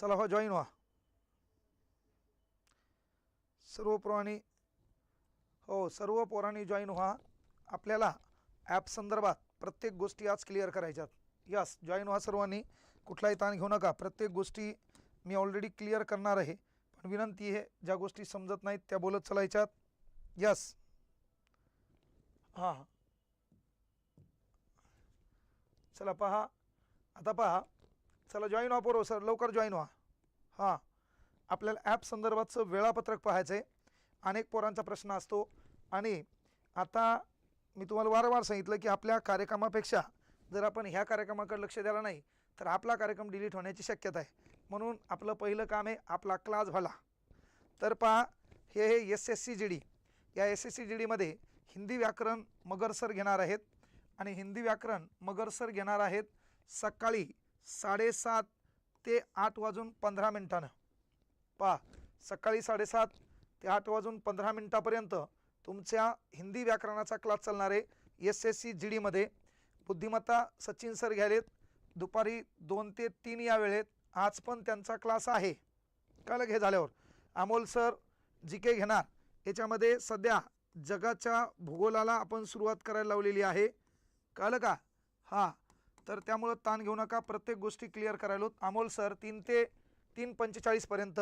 चला हो जॉईन व्हा. सर्व पोरांनी हो सर्व पोरांनी जॉईन व्हा. आपल्याला ॲप संदर्भात प्रत्येक गोष्टी आज क्लिअर करायच्यात. यस जॉईन व्हा सर्वांनी. कुठलाही ताण घेऊ नका. प्रत्येक गोष्टी मी ऑलरेडी क्लिअर करणार आहे. पण विनंती आहे ज्या गोष्टी समजत नाहीत त्या बोलत चलायच्यात. यस हां हां. चला पहा. आता पहा. चला जॉईन व्हा पोरो सर लवकर जॉईन व्हा. हां. आपल्याला ॲप संदर्भातचं वेळापत्रक पाहायचं आहे अनेक पोरांचा प्रश्न असतो. आणि आता मी तुम्हाला वारंवार सांगितलं की आपल्या कार्यक्रमापेक्षा जर आपण ह्या कार्यक्रमाकडे लक्ष द्यायला नाही तर आपला कार्यक्रम डिलीट होण्याची शक्यता आहे. म्हणून आपलं पहिलं काम आहे आपला क्लास भला. तर पहा हे हे S S C G D या एस एस सी जी डीमध्ये हिंदी व्याकरण मगरसर घेणार आहेत. आणि हिंदी व्याकरण मगरसर घेणार आहेत सकाळी साडेसात ते आठ वाजून पंधरा मिनटानं. पहा सकाळी साडेसात ते आठ वाजून पंधरा मिनटापर्यंत तुमच्या हिंदी व्याकरणाचा क्लास चालणार आहे एस एस सी जी डीमध्ये बुद्धिमत्ता सचिन सर घ्यालेत दुपारी दोन ते तीन या वेळेत आज पण त्यांचा क्लास आहे. कळलं हे झाल्यावर? अमोल सर जी के घेणार. याच्यामध्ये सध्या जगाच्या भूगोलाला आपण सुरुवात करायला लावलेली आहे. कळलं का हां तर त्यामुळं ताण घेऊ नका. प्रत्येक गोष्टी क्लिअर करायलो अमोल सर तीन ते तीन पंचेचाळीसपर्यंत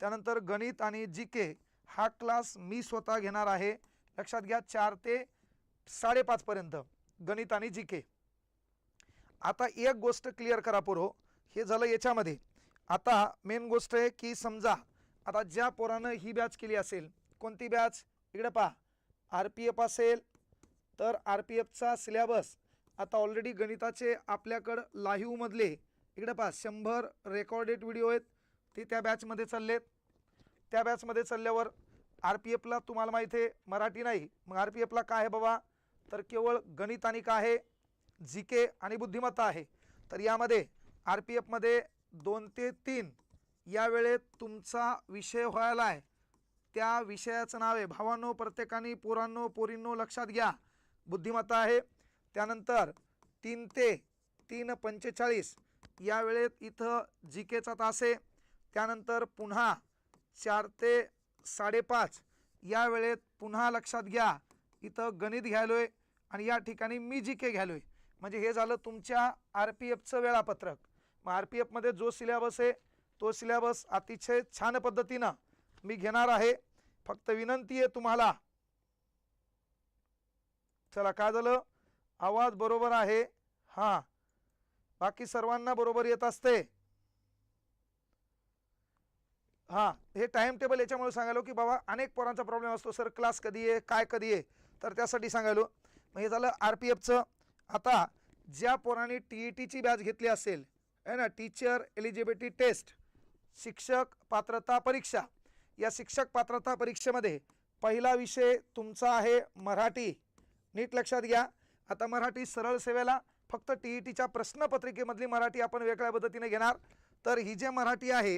त्यानंतर गणित आणि जी के हा क्लास मी स्वतः घेणार आहे. लक्षात घ्या चार ते साडेपाचपर्यंत गणित आणि जी के आता एक गोष्ट क्लिअर करा पोरो हो. हे. झालं याच्यामध्ये. आता मेन गोष्ट आहे की समजा आता ज्या पोरानं ही बॅच केली असेल कोणती बॅच इकडे पहा. आर पी एफ असेल तर आर पी एफचा सिलेबस आता ऑलरेडी गणिताचे आपल्याकडं लाईव्हमधले इकडे पहा शंभर रेकॉर्डेड व्हिडिओ आहेत. ते त्या बॅचमध्ये चाललेत. त्या बॅचमध्ये चालल्यावर आर पी एफला तुम्हाला माहीत आहे मराठी नाही. मग आर पी एफला काय आहे बाबा? तर केवळ गणित आणि काय आहे? जी के आणि बुद्धिमत्ता आहे. तर यामध्ये आर पी एफमध्ये दोन ते तीन या वेळेत तुमचा विषय व्हायला आहे. त्या विषयाचं नाव आहे भावांनो प्रत्येकाने पोरांनो पोरींनो लक्षात घ्या. बुद्धिमत्ता आहे. त्यानंतर तीन ते तीन पंचेचाळीस या वेळेत इथं जी केचा तास आहे. त्यानंतर पुन्हा चार ते साडेपाच या वेळेत पुन्हा लक्षात घ्या इथं गणित घ्यायलो आहे आणि या ठिकाणी मी जी के घ्यायलो आहे. म्हणजे हे झालं तुमच्या आर पी एफचं वेळापत्रक. मग आर पी एफमध्ये जो सिलेबस आहे तो सिलेबस अतिशय छान पद्धतीनं मी घेणार आहे. फक्त विनंती आहे तुम्हाला. चला काय झालं? आवाज बरोबर आहे. हां. बाकी सर्वांना बरोबर येत असते. हां. हे टाइम टेबल याच्यामुळे सांगायलो की बाबा अनेक पोरांचा प्रॉब्लेम असतो. सर क्लास कधी आहे? काय कधी आहे? तर त्यासाठी सांगायलो. मग हे झालं आर पी एफचं आता ज्या पोरांनी टी ई टीची बॅच घेतली असेल आहे ना? टीचर एलिजिबिलिटी टेस्ट शिक्षक पात्रता परीक्षा. या शिक्षक पात्रता परीक्षेमध्ये पहिला विषय तुमचा आहे मराठी. नीट लक्षात घ्या. आता मराठी सरळ सेवेला फक्त टी ई टीच्या प्रश्नपत्रिकेमधली मराठी आपण वेगळ्या पद्धतीने घेणार. तर ही जे मराठी आहे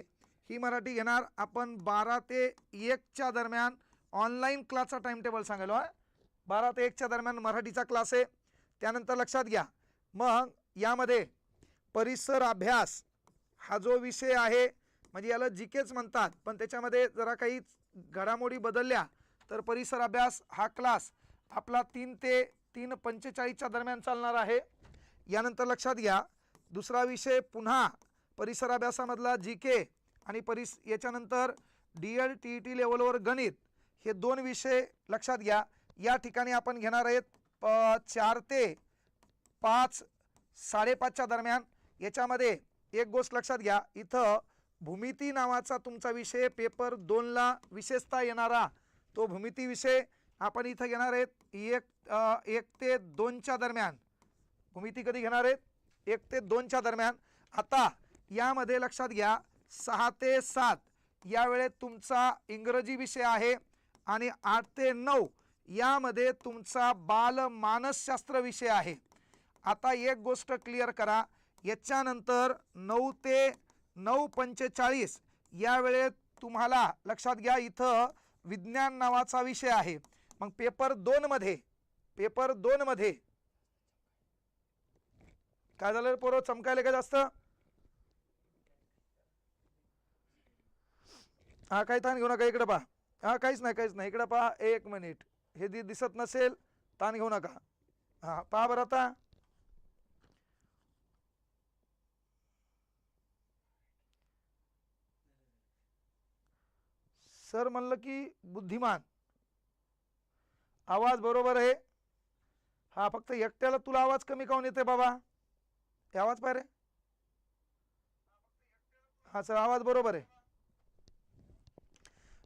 ही मराठी घेणार आपण बारा ते एकच्या दरम्यान ऑनलाईन क्लासचा टाईमटेबल सांगायलो आहे बारा ते एकच्या दरम्यान मराठीचा क्लास आहे. त्यानंतर लक्षात घ्या. मग यामध्ये परिसर अभ्यास हा जो विषय आहे म्हणजे याला जी केच म्हणतात पण त्याच्यामध्ये जरा काही घडामोडी बदलल्या तर परिसर अभ्यास हा क्लास आपला तीन ते तीन पंचेचाळीसच्या दरम्यान चालणार आहे. यानंतर लक्षात घ्या दुसरा विषय पुन्हा परिसर अभ्यासामधला जी के आणि परिस याच्यानंतर D L T E T लेवलवर गणित हे दोन विषय लक्षात घ्या. या ठिकाणी आपण घेणार आहेत प चार ते पाच साडेपाचच्या दरम्यान. याच्यामध्ये एक गोष्ट लक्षात घ्या इथं भूमिती नावाचा तुमचा विषय पेपर दोनला विशेषतः येणारा तो भूमिती विषय आपण इथं घेणार आहेत. एक एक ते दोनच्या दरम्यान. भूमिती कधी घेणार आहेत? एक ते दोनच्या दरम्यान. आता यामध्ये लक्षात घ्या सहा ते सात यावेळेत तुमचा इंग्रजी विषय आहे आणि आठ ते नऊ यामध्ये तुमचा बालमानसशास्त्र विषय आहे. आता एक गोष्ट क्लिअर करा. याच्यानंतर नऊ ते नऊ पंचेचाळीस यावेळेत तुम्हाला लक्षात घ्या इथं विज्ञान नावाचा विषय आहे. मग पेपर दोनमध्ये पेपर दोनमध्ये काय झालं पोरं? चमकायला का जास्त? हा काही ताण घेऊ नका इकडे पहा. हा काहीच नाही काहीच नाही. इकडे पहा एक मिनिट. हे दि दिसत नसेल ताण घेऊ नका. हा पहा बरं आता. सर म्हणलं की बुद्धिमान. आवाज बरोबर आहे. हा फक्त एकट्याला तुला आवाज कमी काऊन येते बाबा? हे आवाज पाय रे. हा सर आवाज बरोबर आहे.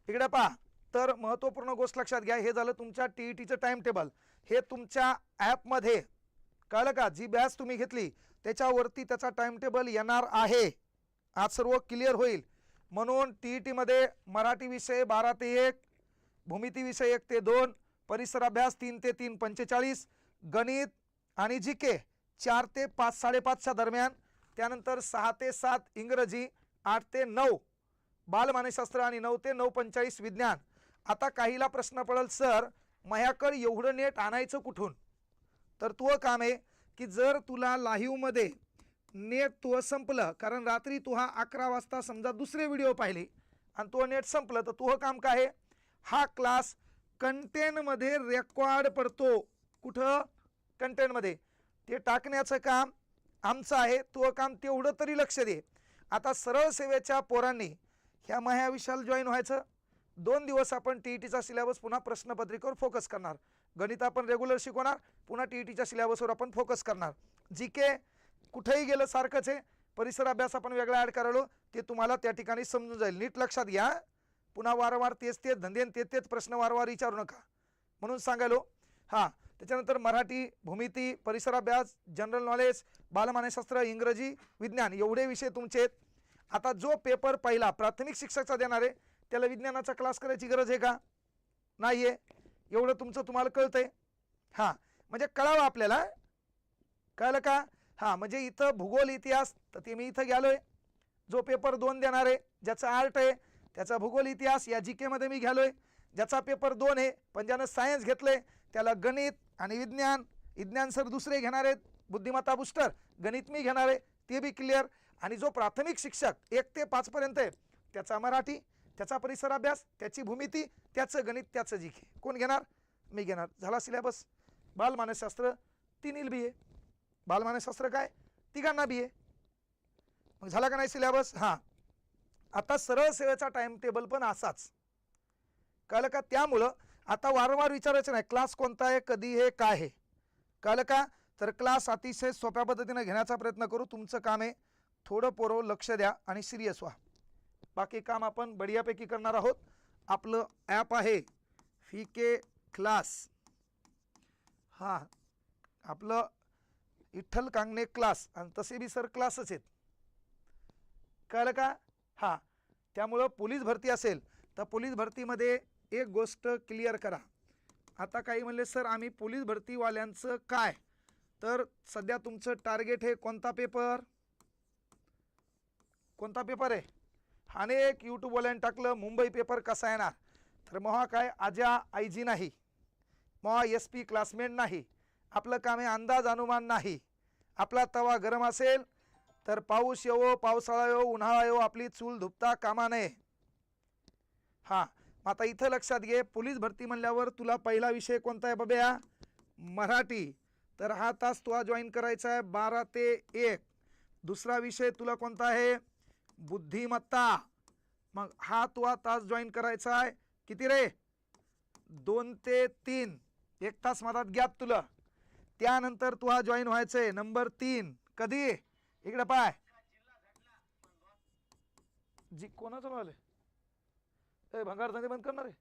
इकडे पहा. तर महत्त्वपूर्ण गोष्ट लक्षात घ्या. हे झालं तुमच्या टी ई टीचं टाईम टेबल हे तुमच्या ॲपमध्ये कळलं का? जी बॅच तुम्ही घेतली त्याच्यावरती त्याचा टाईम टेबल येणार आहे. आज सर्व क्लिअर होईल. म्हणून टी ई टीमध्ये मराठी विषय बारा ते एक भूमिती विषय एक ते दोन परिसर अभ्यास तीन ते तीन पंचेचाळीस गणित आणि जी के चार ते पाच साडेपाचच्या दरम्यान. त्यानंतर सहा ते सात इंग्रजी आठ ते नऊ बालमानसशास्त्र आणि नऊ ते नऊ पंचेचाळीस विज्ञान. आता काहीला प्रश्न पडेल सर माझ्याकडे एवढं नेट आणायचं कुठून? तर तुझं काम आहे की जर तुला लाईव्हमध्ये नेट तुझं संपलं कारण रात्री तू हा अकरा वाजता समजा दुसरे व्हिडिओ पाहिले आणि तो नेट संपलं तर तुझं काम काय आहे हा क्लास कंटेनमध्ये रेकॉर्ड पडतो. कुठं? कंटेनमध्ये. ते टाकण्याचं काम आमचं आहे. तो काम तेवढं तरी लक्ष दे. आता सरळ सेवेच्या पोरांनी ह्या मह्या विशाल जॉईन व्हायचं. दोन दिवस आपण टी ई टीचा सिलेबस पुन्हा प्रश्नपत्रिकेवर फोकस करणार. गणित आपण रेग्युलर शिकवणार पुन्हा टी ई टीच्या सिलेबसवर आपण फोकस करणार. जी के कुठेही गेलं सारखंच आहे. परिसर अभ्यास आपण वेगळा ॲड करालो ते तुम्हाला त्या ठिकाणी समजून जाईल. नीट लक्षात घ्या. पुन्हा वारंवार तेच तेच धंदे तेच तेच प्रश्न वारंवार विचारू नका. म्हणून सांगायलो हां त्याच्यानंतर मराठी भूमिती परिसराभ्यास जनरल नॉलेज बालमानसशास्त्र इंग्रजी विज्ञान एवढे विषय तुमचे आहेत. आता जो पेपर पहिला प्राथमिक शिक्षकचा देणार आहे त्याला विज्ञानाचा क्लास करायची गरज आहे का? नाही आहे एवढं तुमचं तुम्हाला कळतं आहे हां म्हणजे कळावं आपल्याला. कळलं का? हां म्हणजे इथं भूगोल इतिहास तर ते मी इथं गेलो आहे जो पेपर दोन देणार आहे ज्याचं आर्ट आहे त्याचा भूगोल इतिहास या जी केमध्ये मी घ्यालो आहे ज्याचा पेपर दोन आहे पण ज्यानं सायन्स घेतलं आहे त्याला गणित आणि विज्ञान विज्ञान सर दुसरे घेणार आहेत बुद्धिमत्ता बुस्टर गणित मी घेणार आहे ते बी क्लिअर आणि जो प्राथमिक शिक्षक एक ते पाचपर्यंत आहे त्याचा मराठी त्याचा परिसर अभ्यास त्याची भूमिती त्याचं गणित त्याचं जी के. कोण घेणार? मी घेणार. झाला सिलेबस बालमानसशास्त्र तिन्ही बी आहे बालमानसशास्त्र काय? तिघांना बी आहे मग झाला का नाही सिलेबस हां. आता सरळ सेवेचा टाइम टेबल पण असाच. कळलं का त्यामुळं आता वारंवार विचारायचं नाही क्लास कोणता आहे कधी हे काय आहे? कळलं का तर क्लास अतिशय सोप्या पद्धतीनं घेण्याचा प्रयत्न करू तुमचं काम आहे थोडं पोरं लक्ष द्या आणि सिरियस व्हा. बाकी काम आपण बढियापैकी करणार आहोत. आपलं ॲप आहे फी के क्लास हां आपलं विठ्ठल कांगणे क्लास आणि तसे बी सर क्लासच आहेत. कळलं का हां त्यामुळं पोलीस भरती असेल तर पोलीस भरतीमध्ये एक गोष्ट क्लिअर करा. आता काही म्हणले सर आम्ही पोलीस भरतीवाल्यांचं काय? तर सध्या तुमचं टार्गेट हे कोणता पेपर? कोणता पेपर आहे? अनेक यूट्यूबवाल्याने टाकलं मुंबई पेपर कसा येणार? तर महा काय आजा आयजी नाही. महा एस पी क्लासमेट नाही. आपलं काम आहे अंदाज अनुमान नाही. आपला तवा गरम असेल तर पाऊस येवो पावसाळा येवो उन्हाळा येवो आपली चूल धुपता कामा नये हां आता इथं लक्षात घे पोलीस भरती म्हणल्यावर तुला पहिला विषय कोणता आहे बब्या? मराठी. तर हा तास तुला जॉईन करायचा आहे बारा ते एक. दुसरा विषय तुला कोणता आहे? बुद्धिमत्ता. मग हा तुला तास जॉईन करायचा आहे. किती रे? दोन ते तीन. एक तास मधात गॅप तुला. त्यानंतर तुला जॉईन व्हायचं आहे नंबर तीन. कधी? इकडे पाय. जी कोणाचं लावलंय ए भंगार धंदे बंद करणार आहे.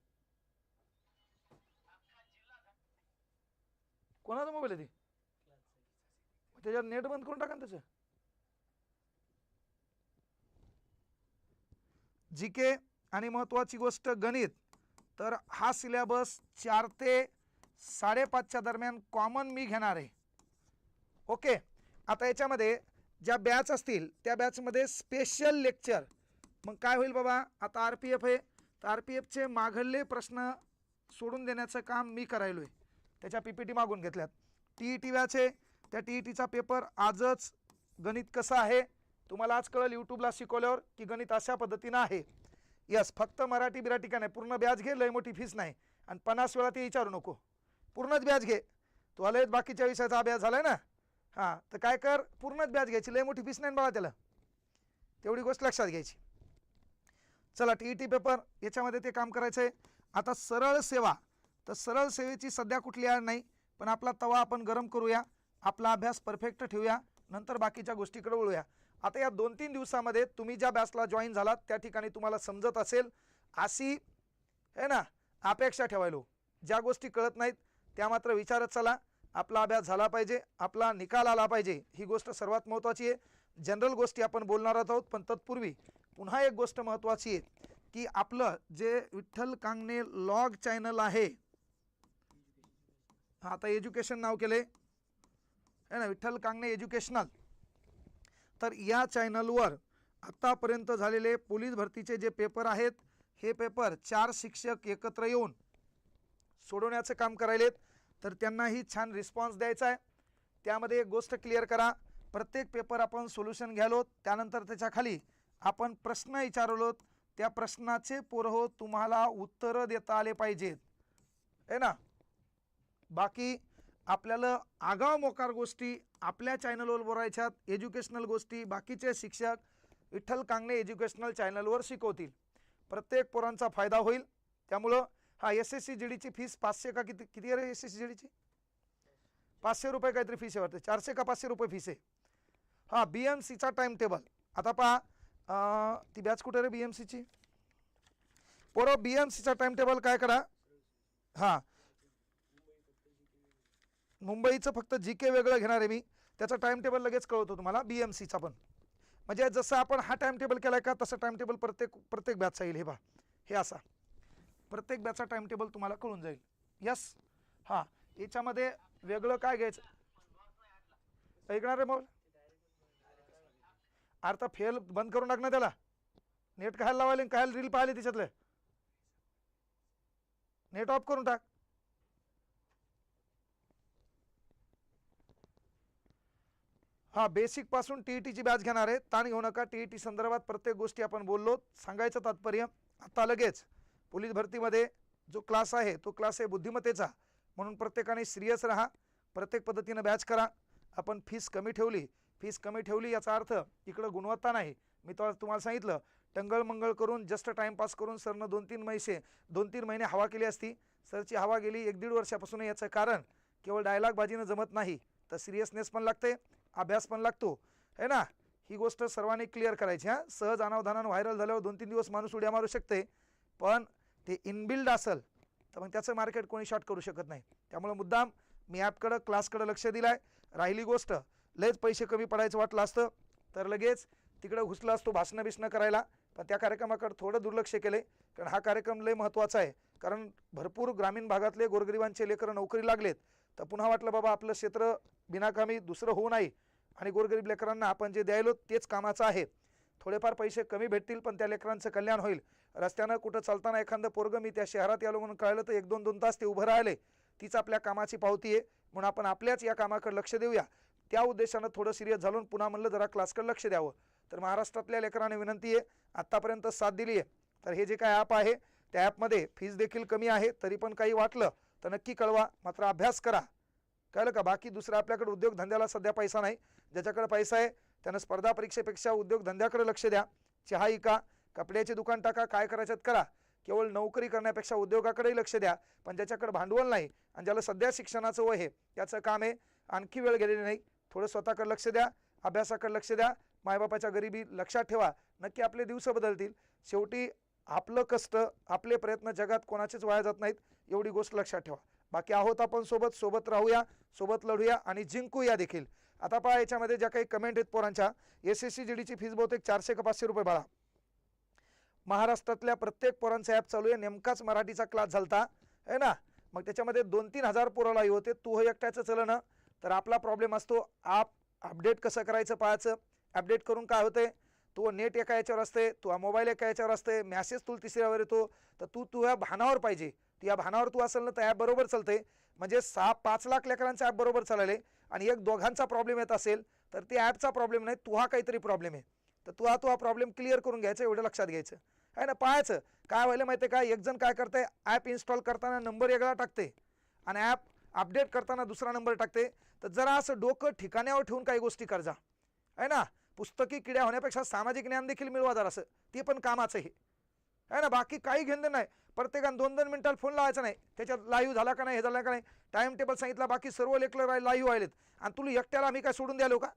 कोणाचा मोबाईल आहे ते? त्याच्यात नेट बंद करून टाका ना त्याचं. जी के आणि महत्त्वाची गोष्ट गणित. तर हा सिलेबस चार ते साडेपाचच्या दरम्यान कॉमन मी घेणार आहे. ओके. आता याच्यामध्ये ज्या बॅच असतील त्या बॅचमध्ये स्पेशल लेक्चर मग काय होईल बाबा? आता आर पी एफ आहे. तर आर पी एफचे माघडले प्रश्न सोडून देण्याचं काम मी करायलो आहे त्याच्या पी पी टी मागून घेतल्यात. टी ई टी बॅच आहे. त्या टी ई टीचा पेपर आजच गणित कसं आहे? तुम्हाला आज कळेल यूट्यूबला शिकवल्यावर की गणित अशा पद्धतीनं आहे. यस फक्त मराठी बिराठी का नाही? पूर्ण ब्याज घे लय मोठी फीस नाही. आणि पन्नास वेळा ते विचारू नको. पूर्णच ब्याज घे. तू लय बाकीच्या विषयाचा अभ्यास झालाय ना? हां तर काय कर पूर्णच बॅच घ्यायची लय मोठी फीस नाही ना बाळा त्याला. तेवढी गोष्ट लक्षात घ्यायची. चला टी ई टी पेपर याच्यामध्ये ते काम करायचं आहे आता सरळ सेवा तर सरळ सेवेची सध्या कुठली आड नाही पण आपला तवा आपण गरम करूया आपला अभ्यास परफेक्ट ठेवूया नंतर बाकीच्या गोष्टीकडे वळूया. आता या दोन तीन दिवसामध्ये तुम्ही ज्या बॅचला जॉईन झालात त्या ठिकाणी तुम्हाला समजत असेल अशी है ना अपेक्षा ठेवायलो. ज्या गोष्टी कळत नाहीत त्या मात्र विचारत चला. आपला अभ्यास झाला पाहिजे आपला निकाल आला पाहिजे ही गोष्ट सर्वात महत्त्वाची आहे. जनरल गोष्टी आपण बोलणार आहोत पण तत्पूर्वी पुन्हा एक गोष्ट महत्त्वाची आहे की आपलं जे विठ्ठल कांगणे लॉग चॅनल आहे आता एज्युकेशन नाव केले आहे ना विठ्ठल कांगणे एज्युकेशनल. तर या चॅनलवर आत्तापर्यंत झालेले पोलीस भरतीचे जे पेपर आहेत हे पेपर चार शिक्षक एकत्र येऊन सोडवण्याचं काम करायलेत. तर त्यांनाही छान रिस्पॉन्स द्यायचा आहे. त्यामध्ये एक गोष्ट क्लिअर करा. प्रत्येक पेपर आपण सोल्युशन घ्यालो त्यानंतर त्याच्याखाली आपण प्रश्न विचारलोत त्या प्रश्नाचे पोरहो तुम्हाला उत्तरं देता आले पाहिजेत. है ना? बाकी आपल्याला आगाव मोकार गोष्टी आपल्या चॅनलवर बोलायच्यात एज्युकेशनल गोष्टी बाकीचे शिक्षक विठ्ठल कांगणे एज्युकेशनल चॅनलवर शिकवतील. प्रत्येक पोरांचा फायदा होईल. त्यामुळं हा एस एस सी जी डीची फीस पाचशे का किती किती आहे रे एस एस सी जी डीची पाचशे रुपये काहीतरी फीस आहे वाटते. चारशे का पाचशे रुपये फीस आहे. हां बी एम सीचा टाईम टेबल आता पहा ती बॅच कुठे रे बी एम सीची पोरं बी एम सीचा टाईम टेबल काय करा? हां. मुंबईचं फक्त जी के वेगळं घेणार आहे मी. त्याचा टाईम टेबल लगेच कळवतो तुम्हाला बी एम सीचा पण. म्हणजे जसं आपण हा टाईम टेबल केला आहे का तसं टाईम टेबल प्रत्येक प्रत्येक बॅचचा येईल. हे बा हे असा. प्रत्येक बॅचचा टाईम टेबल तुम्हाला कळून जाईल. यस हां. याच्यामध्ये वेगळं काय घ्यायचं? ऐकणार आहे मग अर्थ फेल बंद करून टाक ना त्याला. नेट खायला लावायला आणि खायला रील पाहिले त्याच्यातले. नेट ऑफ करून टाक. हा बेसिकपासून टी ई टीची बॅच घेणार आहे. ताण घेऊ नका. टी ई टी संदर्भात प्रत्येक गोष्टी आपण बोललो. सांगायचं तात्पर्य आता लगेच. पोलीस भरतीमध्ये जो क्लास आहे तो क्लास आहे बुद्धिमत्तेचा. म्हणून प्रत्येकाने सिरियस राहा प्रत्येक पद्धतीनं बॅच करा. आपण फीस कमी ठेवली फीस कमी ठेवली याचा अर्थ इकडं गुणवत्ता नाही. मी तो तुम्हाला सांगितलं टंगळमंगळ करून जस्ट टाईमपास करून सरनं दोन तीन महिने दोन तीन महिने हवा केली असती. सरची हवा गेली एक दीड वर्षापासून याचं कारण केवळ डायलॉगबाजीनं जमत नाही. तर सिरियसनेस पण लागते अभ्यास पण लागतो. है ना? ही गोष्ट सर्वांनी क्लिअर करायची हां. सहज अनावधानानं व्हायरल झाल्यावर दोन तीन दिवस माणूस उड्या मारू शकते. पण ते इनबिल्ड असेल तर मग त्याचं मार्केट कोणी शॉर्ट करू शकत नाही. त्यामुळं मुद्दाम मी ॲपकडं क्लासकडं लक्ष दिलं आहे राहिली गोष्ट लयच पैसे कमी पडायचं वाटलं असतं तर लगेच तिकडं घुसला असतो भाषणं बिसणं करायला. पण त्या कार्यक्रमाकडे थोडं दुर्लक्ष केले कारण हा कार्यक्रम लय महत्त्वाचा आहे. कारण भरपूर ग्रामीण भागातले गोरगरिबांचे लेकरं नोकरी लागलेत. तर पुन्हा वाटलं बाबा आपलं क्षेत्र बिनाकामी दुसरं होऊ नाही. आणि गोरगरीब लेकरांना आपण जे द्यायलो तेच कामाचं आहे. थोडेफार पैसे कमी भेटतील पण त्या लेकरांचं कल्याण होईल. रस्त्यानं कुठं चालताना एखादं पोरगं मी त्या शहरात आलो म्हणून कळलं तर एक दोन दोन तास ते उभं राहिले. तीच आपल्या कामाची पावती आहे. म्हणून आपण आपल्याच या कामाकडे लक्ष देऊया. त्या उद्देशानं थोडं सिरियस झालून पुन्हा म्हणलं जरा क्लासकडे लक्ष द्यावं. तर महाराष्ट्रातल्या लेकरांना विनंती आहे आत्तापर्यंत साथ दिली आहे तर हे जे काय ॲप आहे त्या ॲपमध्ये फीज देखील कमी आहे तरी पण काही वाटलं तर नक्की कळवा. मात्र अभ्यास करा. कळलं का? बाकी दुसरा आपल्याकडे उद्योगधंद्याला सध्या पैसा नाही. ज्याच्याकडे पैसा आहे त्यानं स्पर्धा परीक्षेपेक्षा उद्योगधंद्याकडे लक्ष द्या. चहा इका कपड्याचे दुकान टाका काय करायच्यात करा. केवळ नोकरी करण्यापेक्षा उद्योगाकडेही लक्ष द्या पण ज्याच्याकडे भांडवल नाही आणि ज्याला सध्या शिक्षणाचं वय आहे त्याचं काम आहे आणखी वेळ गेलेली नाही. थोडं स्वतःकडे लक्ष द्या अभ्यासाकडे लक्ष द्या मायबापाच्या गरिबी लक्षात ठेवा नक्की आपले दिवस बदलतील. शेवटी आपलं कष्ट आपले प्रयत्न जगात कोणाचेच वाया जात नाहीत एवढी गोष्ट लक्षात ठेवा. बाकी आहोत आपण सोबत सोबत राहूया सोबत लढूया आणि जिंकूया देखील. आता पहा याच्यामध्ये ज्या काही कमेंट आहेत पोरांच्या एस एस सी जी डीची फीज बहुतेक चारशे का पाचशे रुपये बाळा. महाराष्ट्रातल्या प्रत्येक पोरांचा ॲप चालू आहे. नेमकाच मराठीचा क्लास झालता. आहे ना? मग त्याच्यामध्ये दोन तीन हजार पोराला होते. तू हे एकट्याचं चलणं ना तर आपला प्रॉब्लेम असतो आप अपडेट कसं करायचं पाहायचं? अपडेट करून काय होते तू नेट एका याच्यावर असते तू मोबाईल एका याच्यावर असते मॅसेज तुला तिसऱ्यावर येतो. तर तू तुझ्या भानावर पाहिजे. तू या भानावर तू असेल ना तर ॲप बरोबर चालते म्हणजे सहा पाच लाख लेकरांचं ॲप बरोबर चालले आणि एक दोघांचा प्रॉब्लेम येत असेल तर ते ॲपचा प्रॉब्लेम नाही तुहा काहीतरी प्रॉब्लेम आहे. तर तू हा तू हा प्रॉब्लेम क्लिअर करून घ्यायचा एवढं लक्षात घ्यायचं. आहे ना पाहायचं. काय व्हायला माहिती आहे का? एक जण काय करते ॲप इन्स्टॉल करताना नंबर वेगळा टाकते. आणि ॲप अपडेट करताना दुसरा नंबर टाकते. तर जरा असं डोकं ठिकाण्यावर ठेवून काही गोष्टी करजा. आहे ना पुस्तकी किड्या होण्यापेक्षा सामाजिक ज्ञान देखील मिळवा जरासं ते पण कामाचं हे. आहे ना बाकी काही घेणं नाही. प्रत्येकानं दोन दोन मिनटाला फोन लावायचा नाही. त्याच्यात लाईव्ह झाला का नाही हे झालं का नाही. टाइम टेबल सांगितला बाकी सर्व लेखलं लाईव्ह व्हायलेत. आणि तुला एकट्याला आम्ही काय सोडून द्यालो का?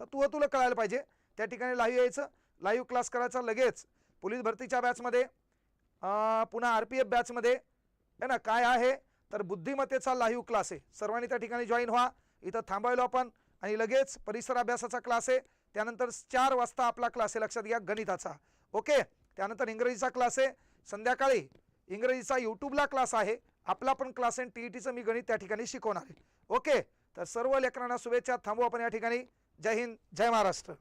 तर तू तुला कळायला पाहिजे. त्या ठिकाणी लाईव्ह यायचं लाईव्ह क्लास करायचा लगेच. पोलीस भरतीच्या बॅचमध्ये पुन्हा आर पी एफ बॅचमध्ये आहे ना काय आहे? तर बुद्धिमत्तेचा लाईव्ह क्लास आहे. सर्वांनी त्या ठिकाणी जॉईन व्हा. इथं थांबायलो आपण आणि लगेच परिसर अभ्यासाचा क्लास आहे. त्यानंतर चार वाजता आपला क्लास आहे. लक्षात घ्या गणिताचा. ओके? त्यानंतर इंग्रजीचा क्लास आहे. संध्याकाळी इंग्रजीचा यूट्यूबला क्लास आहे. आपला पण क्लास आहे. टी ई टीचं मी गणित त्या ठिकाणी शिकवणार आहे. ओके? तर सर्व लेकरांना शुभेच्छा. थांबू आपण या ठिकाणी. जय हिंद जय महाराष्ट्र.